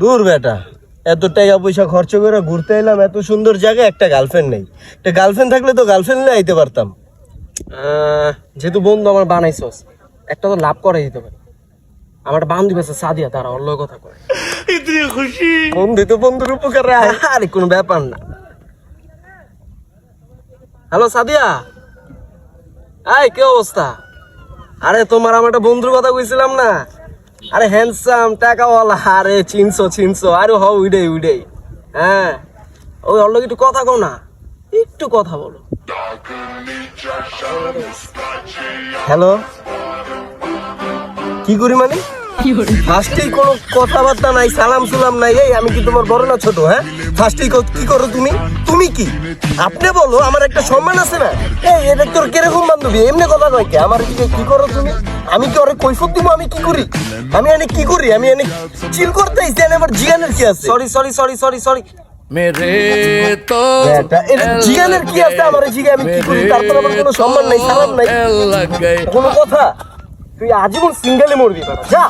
দূর বেটা এত টাকা পয়সা খরচ করে ঘুরতে এলাম এত সুন্দর জায়গায় একটা গার্লফ্রেন্ড নেই। একটা গার্লফ্রেন্ড থাকলে তো গার্লফ্রেন্ড নিয়ে আইতে পারতাম। আহ, যেহেতু বন্ধু আমার বানাইছস একটা তো লাভ করে দিতে পারে। আমার বান্ধবী আছে সাদিয়া তারা অন্য কথা কয়। বন্ধু তো বন্ধুর উপকারে আয়। আরে কোনো ব্যাপার না। হ্যালো সাদিয়া? আই কি অবস্থা? আরে তোমার আমার একটা বন্ধুর কথা কইছিলাম না। আরে হ্যান্ডসাম টাকাওয়ালা, আরে চিনছো চিনছো, আরে হ উইডে উইডে। হ্যাঁ। ওই অল্প একটু কথা কো না। একটু কথা বলো। হ্যালো কি করি মানে? ফার্স্টেই কোনো কথাবার্তা নাই সালাম সুলাম নাই এই আমি কি তোমার বড় না ছোট হ্যাঁ? ফার্স্টেই কি করো তুমি? তুমি কি? আপনি বলো আমার একটা সম্মান আছে না? এই এটা তোর কীরকম বান্ধবী? এমনি কথা কয় কে? আমার দিকে কি করো তুমি? আমি কি অনেক কৈফত দিব? আমি কি করি? আমি এনে কি করি? আমি এনে চিল করতে আইছি এনে আমার জিগানের কি আছে? Sorry sorry sorry sorry sorry মেরে তো জিগানের কি আছে? আমার জিগে আমি কি করি? তারপর আমার কোনো সম্মান নাই সালাম নাই। কোনো কথা? তুই আজীবন সিঙ্গেলে মরবি যা।